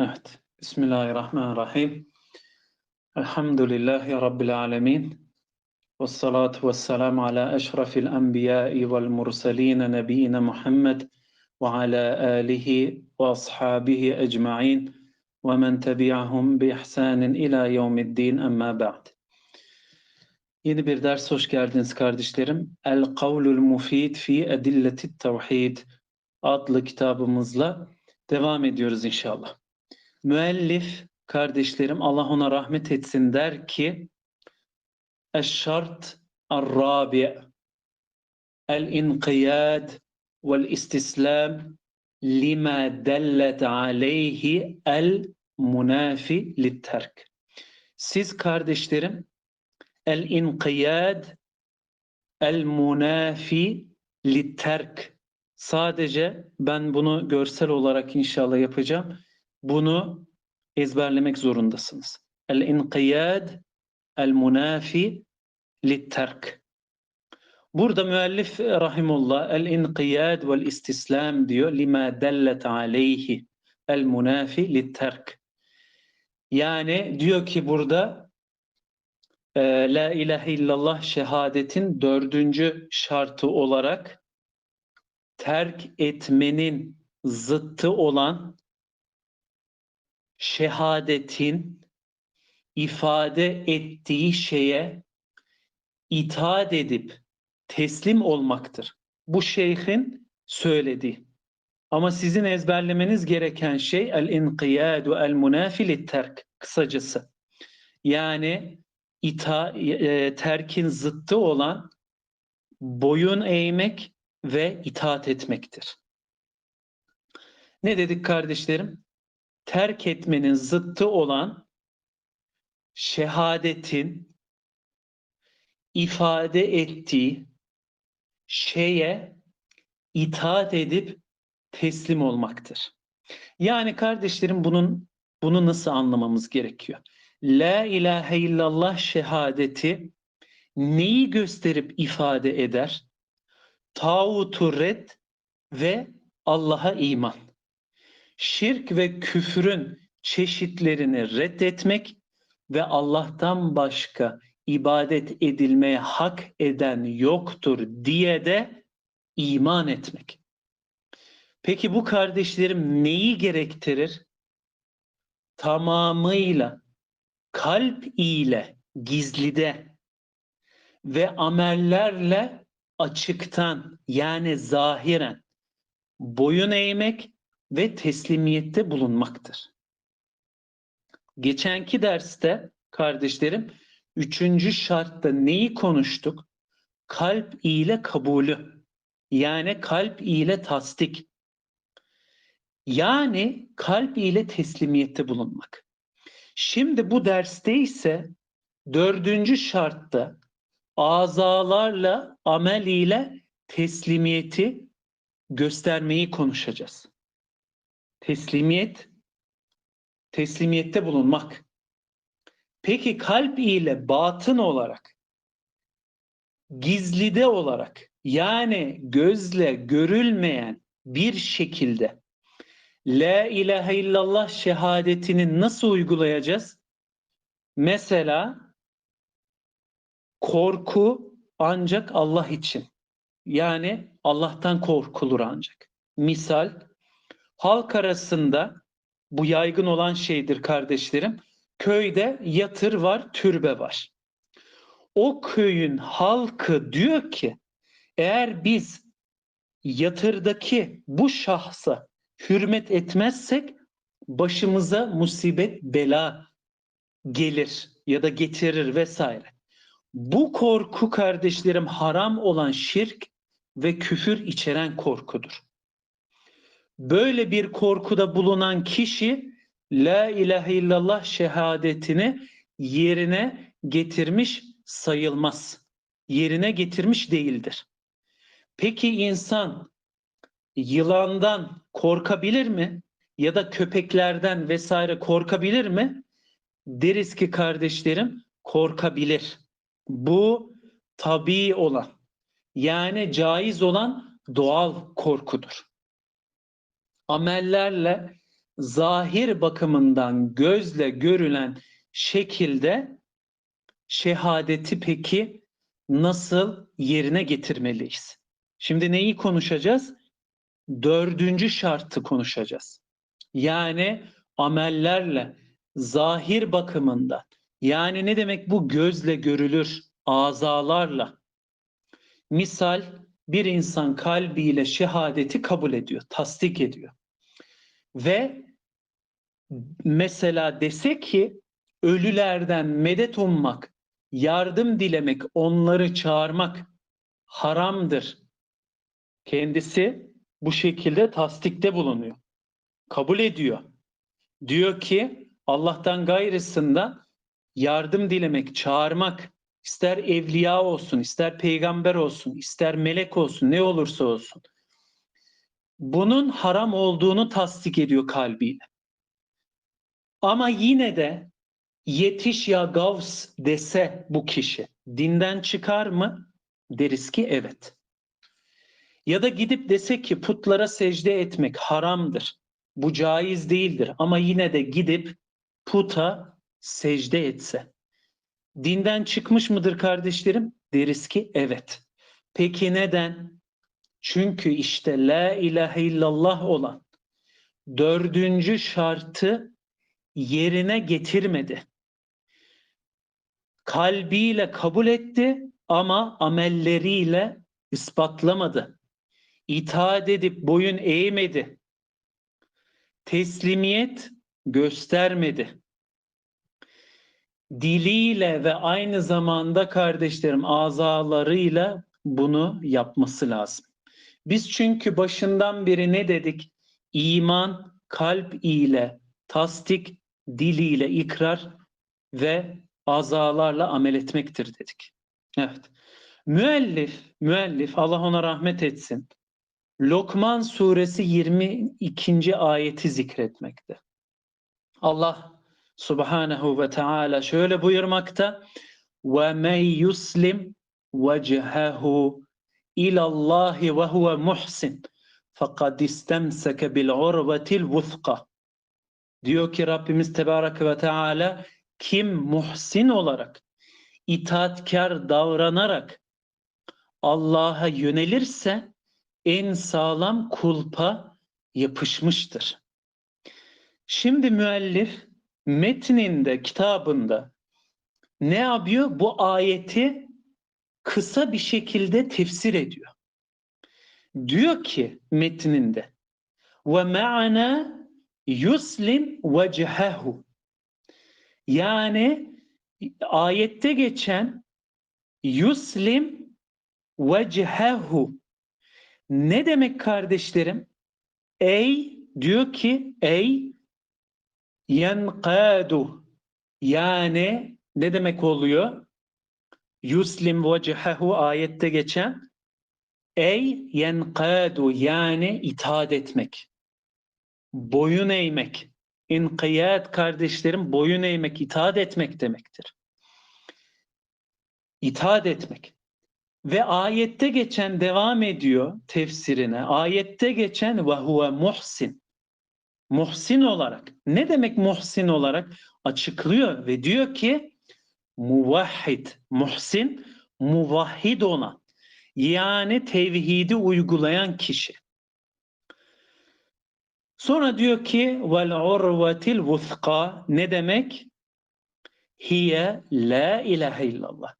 أحد. بسم الله الرحمن الرحيم الحمد لله رب العالمين والصلاة والسلام على أشرف الأنبياء والمرسلين نبينا محمد وعلى آله وأصحابه أجمعين ومن تبعهم بإحسان إلى يوم الدين أما بعد Yeni bir ders hoş geldiniz kardeşlerim. El Kavlul Mufid fi Edilleti Tevhid adlı kitabımızla devam ediyoruz inşallah. Müellif kardeşlerim Allah ona rahmet etsin der ki Eşşart Ar-Rabi El-İnkiyad vel-İstislam lima dellet aleyhi el-munafi litterk. Siz kardeşlerim el-inkiyad el-munafi litterk. Sadece ben bunu görsel olarak inşallah yapacağım. Bunu ezberlemek zorundasınız. El-inkiyad el-munafi litterk. Burada müellif rahimullah el-inkiyad vel-istislam diyor. Lima dellet aleyhi el-munafi litterk. Yani diyor ki burada e, La ilahe illallah şehadetin dördüncü şartı olarak terk etmenin zıttı olan şehadetin ifade ettiği şeye itaat edip teslim olmaktır. Bu şeyhin söylediği. Ama sizin ezberlemeniz gereken şey el-inkiyadu el-munafil terk kısacası. Yani ita, e, terkin zıttı olan boyun eğmek ve itaat etmektir. Ne dedik kardeşlerim? Terk etmenin zıttı olan şehadetin ifade ettiği şeye itaat edip teslim olmaktır. Yani kardeşlerim bunun bunu nasıl anlamamız gerekiyor? La ilahe illallah şehadeti neyi gösterip ifade eder? Tağutu red ve Allah'a iman. Şirk ve küfrün çeşitlerini reddetmek ve Allah'tan başka ibadet edilmeye hak eden yoktur diye de iman etmek. Peki bu kardeşlerim neyi gerektirir? Tamamıyla kalp ile gizlide ve amellerle açıktan yani zahiren boyun eğmek ve teslimiyette bulunmaktır. Geçenki derste kardeşlerim üçüncü şartta neyi konuştuk? Kalp ile kabulü yani kalp ile tasdik yani kalp ile teslimiyette bulunmak. Şimdi bu derste ise dördüncü şartta azalarla, amel ile teslimiyeti göstermeyi konuşacağız. Teslimiyet, teslimiyette bulunmak. Peki kalp ile batın olarak, gizlide olarak, yani gözle görülmeyen bir şekilde La ilahe illallah şehadetini nasıl uygulayacağız? Mesela korku ancak Allah için. Yani Allah'tan korkulur ancak. Misal halk arasında bu yaygın olan şeydir kardeşlerim. Köyde yatır var, türbe var. O köyün halkı diyor ki eğer biz yatırdaki bu şahsa hürmet etmezsek başımıza musibet, bela gelir ya da getirir vesaire. Bu korku kardeşlerim haram olan şirk ve küfür içeren korkudur. Böyle bir korkuda bulunan kişi La ilahe illallah şehadetini yerine getirmiş sayılmaz. Yerine getirmiş değildir. Peki insan yılandan korkabilir mi? Ya da köpeklerden vesaire korkabilir mi? Deriz ki kardeşlerim korkabilir. Bu tabii olan yani caiz olan doğal korkudur. Amellerle zahir bakımından gözle görülen şekilde şehadeti peki nasıl yerine getirmeliyiz? Şimdi neyi konuşacağız? Dördüncü şartı konuşacağız. Yani amellerle zahir bakımından yani ne demek bu gözle görülür azalarla misal bir insan kalbiyle şehadeti kabul ediyor, tasdik ediyor. Ve mesela dese ki ölülerden medet ummak, yardım dilemek, onları çağırmak haramdır. Kendisi bu şekilde tasdikte bulunuyor. Kabul ediyor. Diyor ki Allah'tan gayrısında yardım dilemek, çağırmak, ister evliya olsun, ister peygamber olsun, ister melek olsun, ne olursa olsun. Bunun haram olduğunu tasdik ediyor kalbiyle. Ama yine de yetiş ya gavs dese bu kişi dinden çıkar mı? Deriz ki evet. Ya da gidip dese ki putlara secde etmek haramdır. Bu caiz değildir ama yine de gidip puta secde etse. Dinden çıkmış mıdır kardeşlerim? Deriz ki evet. Peki neden? Çünkü işte la ilahe illallah olan dördüncü şartı yerine getirmedi. Kalbiyle kabul etti ama amelleriyle ispatlamadı. İtaat edip boyun eğmedi. Teslimiyet göstermedi. Diliyle ve aynı zamanda kardeşlerim azalarıyla bunu yapması lazım. Biz çünkü başından beri ne dedik? İman kalp ile tasdik, diliyle ikrar ve azalarla amel etmektir dedik. Evet. Müellif, müellif Allah ona rahmet etsin. Lokman suresi 22. ayeti zikretmekte. Allah subhanehu ve teala şöyle buyurmakta. Ve men yuslim vecehehu ilallahi ve huve muhsin fakat istemseke bil urvetil vuthqa. Diyor ki Rabbimiz Tebarek ve Teala kim muhsin olarak itaatkar davranarak Allah'a yönelirse en sağlam kulpa yapışmıştır. Şimdi müellif metninde, kitabında ne yapıyor? Bu ayeti kısa bir şekilde tefsir ediyor. Diyor ki metninde ve ma'ana yuslim vecehehu yani ayette geçen yuslim vecehehu ne demek kardeşlerim? Ey diyor ki ey yenkadu yani ne demek oluyor? Yuslim vecehehu ayette geçen ey yenkadu yani itaat etmek. Boyun eğmek. İnkiyat kardeşlerim boyun eğmek, itaat etmek demektir. İtaat etmek. Ve ayette geçen devam ediyor tefsirine. Ayette geçen ve huve muhsin. Muhsin olarak. Ne demek muhsin olarak? Açıklıyor ve diyor ki muvahhid. Muhsin muvahhid olan. Yani tevhidi uygulayan kişi. Sonra diyor ki vel urvetil vuthqa ne demek? Hiye la ilahe illallah.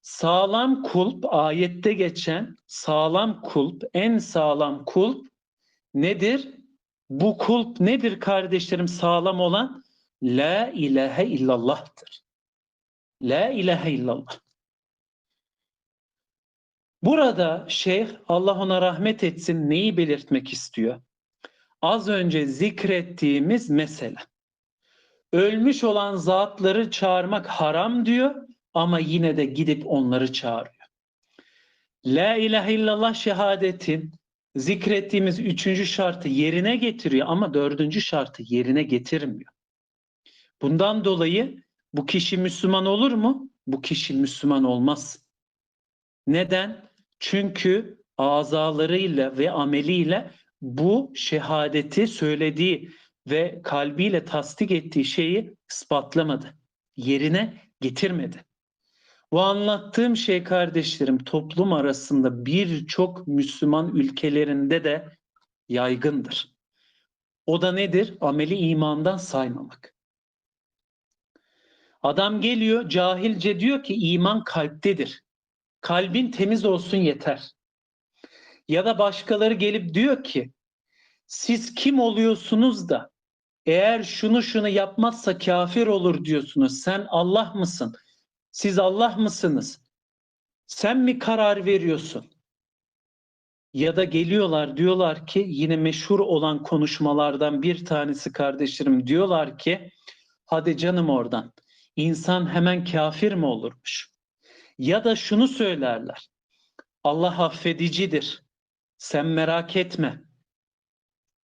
Sağlam kulp ayette geçen sağlam kulp en sağlam kulp nedir? Bu kulp nedir kardeşlerim sağlam olan? La ilahe illallah'tır. La ilahe illallah. Burada şeyh Allah ona rahmet etsin neyi belirtmek istiyor? Az önce zikrettiğimiz mesele. Ölmüş olan zatları çağırmak haram diyor ama yine de gidip onları çağırıyor. La ilahe illallah şehadetin zikrettiğimiz üçüncü şartı yerine getiriyor ama dördüncü şartı yerine getirmiyor. Bundan dolayı bu kişi Müslüman olur mu? Bu kişi Müslüman olmaz. Neden? Çünkü azalarıyla ve ameliyle bu şehadeti söylediği ve kalbiyle tasdik ettiği şeyi ispatlamadı. Yerine getirmedi. Bu anlattığım şey kardeşlerim toplum arasında birçok Müslüman ülkelerinde de yaygındır. O da nedir? Ameli imandan saymamak. Adam geliyor cahilce diyor ki iman kalptedir. Kalbin temiz olsun yeter. Ya da başkaları gelip diyor ki siz kim oluyorsunuz da eğer şunu şunu yapmazsa kafir olur diyorsunuz. Sen Allah mısın? Siz Allah mısınız? Sen mi karar veriyorsun? Ya da geliyorlar diyorlar ki yine meşhur olan konuşmalardan bir tanesi kardeşlerim diyorlar ki hadi canım oradan insan hemen kafir mi olurmuş? Ya da şunu söylerler Allah affedicidir sen merak etme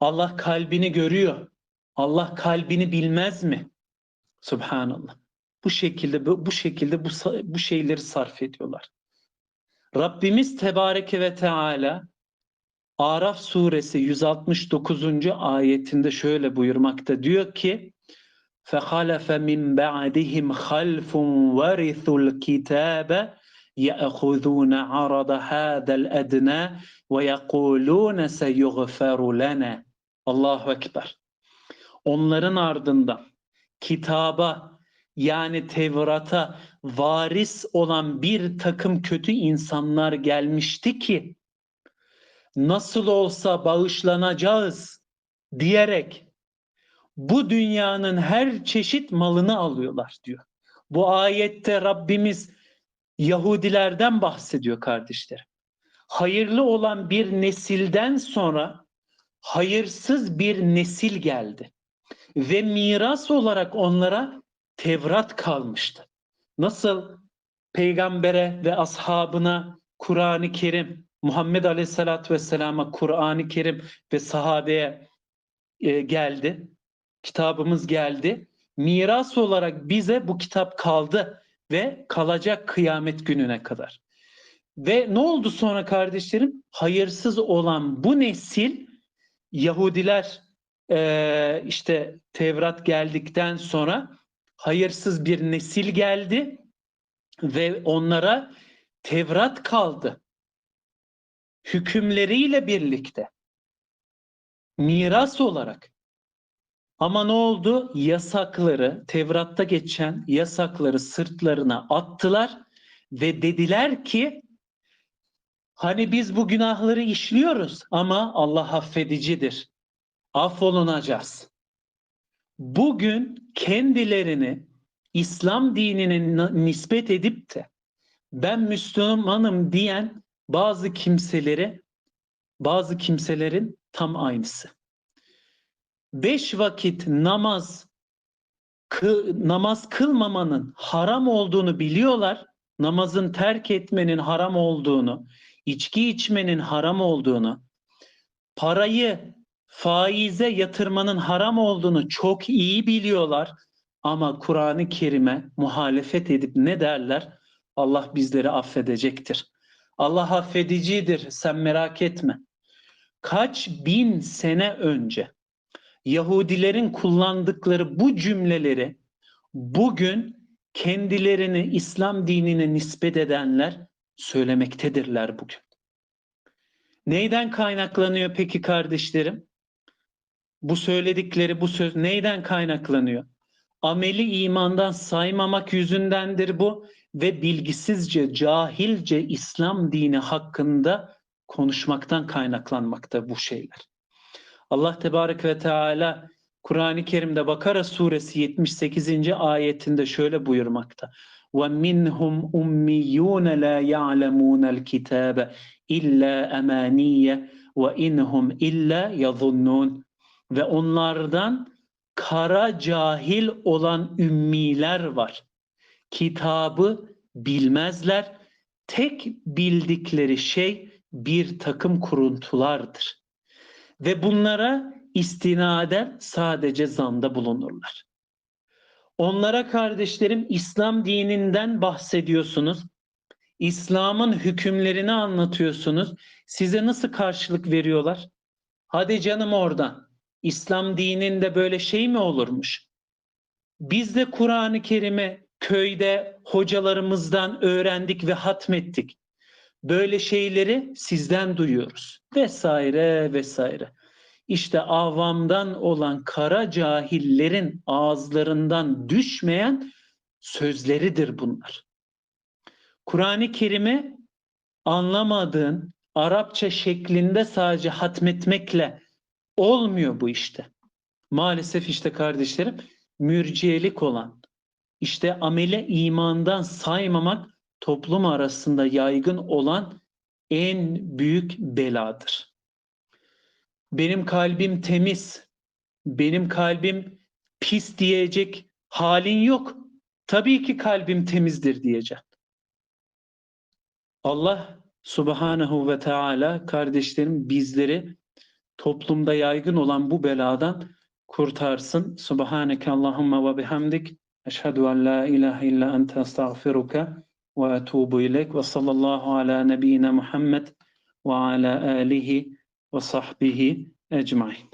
Allah kalbini görüyor Allah kalbini bilmez mi? Subhanallah Bu şekilde bu, bu şekilde bu bu şeyleri sarf ediyorlar. Rabbimiz Tebareke ve Teala Araf suresi 169. ayetinde şöyle buyurmakta diyor ki فَخَلَفَ مِنْ بَعْدِهِمْ خَلْفٌ وَرِثُوا الْكِتَابَ يَأْخُذُونَ عَرَضَ هَذَا الْأَدْنَى وَيَقُولُونَ سَيُغْفَرُ لَنَا Allahu Ekber. Onların ardından kitaba yani Tevrat'a varis olan bir takım kötü insanlar gelmişti ki nasıl olsa bağışlanacağız diyerek bu dünyanın her çeşit malını alıyorlar diyor. Bu ayette Rabbimiz Yahudilerden bahsediyor kardeşlerim. Hayırlı olan bir nesilden sonra hayırsız bir nesil geldi. Ve miras olarak onlara Tevrat kalmıştı. Nasıl peygambere ve ashabına Kur'an-ı Kerim, Muhammed Aleyhisselatü Vesselam'a Kur'an-ı Kerim ve sahabeye e, geldi. Kitabımız geldi. Miras olarak bize bu kitap kaldı ve kalacak kıyamet gününe kadar. Ve ne oldu sonra kardeşlerim? Hayırsız olan bu nesil Yahudiler e, işte Tevrat geldikten sonra hayırsız bir nesil geldi ve onlara Tevrat kaldı. Hükümleriyle birlikte miras olarak. Ama ne oldu? Yasakları, Tevrat'ta geçen yasakları sırtlarına attılar ve dediler ki hani biz bu günahları işliyoruz ama Allah affedicidir. Affolunacağız. Bugün kendilerini İslam dinine nispet edip de ben Müslümanım diyen bazı kimseleri bazı kimselerin tam aynısı. Beş vakit namaz kı, namaz kılmamanın haram olduğunu biliyorlar. Namazın terk etmenin haram olduğunu, içki içmenin haram olduğunu, parayı faize yatırmanın haram olduğunu çok iyi biliyorlar ama Kur'an-ı Kerim'e muhalefet edip ne derler? Allah bizleri affedecektir. Allah affedicidir sen merak etme. Kaç bin sene önce Yahudilerin kullandıkları bu cümleleri bugün kendilerini İslam dinine nispet edenler söylemektedirler bugün. Neyden kaynaklanıyor peki kardeşlerim? Bu söyledikleri bu söz neyden kaynaklanıyor? Ameli imandan saymamak yüzündendir bu ve bilgisizce, cahilce İslam dini hakkında konuşmaktan kaynaklanmakta bu şeyler. Allah Tebarek ve Teala Kur'an-ı Kerim'de Bakara suresi 78. ayetinde şöyle buyurmakta. وَمِنْهُمْ اُمِّيُّونَ لَا يَعْلَمُونَ الْكِتَابَ اِلَّا اَمَانِيَّ وَاِنْهُمْ اِلَّا يَظُنُّونَ ve onlardan kara cahil olan ümmiler var. Kitabı bilmezler. Tek bildikleri şey bir takım kuruntulardır. Ve bunlara istinaden sadece zanda bulunurlar. Onlara kardeşlerim İslam dininden bahsediyorsunuz. İslam'ın hükümlerini anlatıyorsunuz. Size nasıl karşılık veriyorlar? Hadi canım oradan. İslam dininde böyle şey mi olurmuş? Biz de Kur'an-ı Kerim'i köyde hocalarımızdan öğrendik ve hatmettik. Böyle şeyleri sizden duyuyoruz. Vesaire vesaire. İşte avamdan olan kara cahillerin ağızlarından düşmeyen sözleridir bunlar. Kur'an-ı Kerim'i anlamadığın Arapça şeklinde sadece hatmetmekle olmuyor bu işte. Maalesef işte kardeşlerim mürciyelik olan işte amele imandan saymamak toplum arasında yaygın olan en büyük beladır. Benim kalbim temiz, benim kalbim pis diyecek halin yok. Tabii ki kalbim temizdir diyeceğim. Allah Subhanahu ve Teala kardeşlerim bizleri toplumda yaygın olan bu beladan kurtarsın. Subhaneke Allahumma ve bihamdik. Eşhedü en la ilahe illa ente estağfiruka ve etubu ilek ve sallallahu ala nebiyyina Muhammed ve ala alihi ve sahbihi ecmain.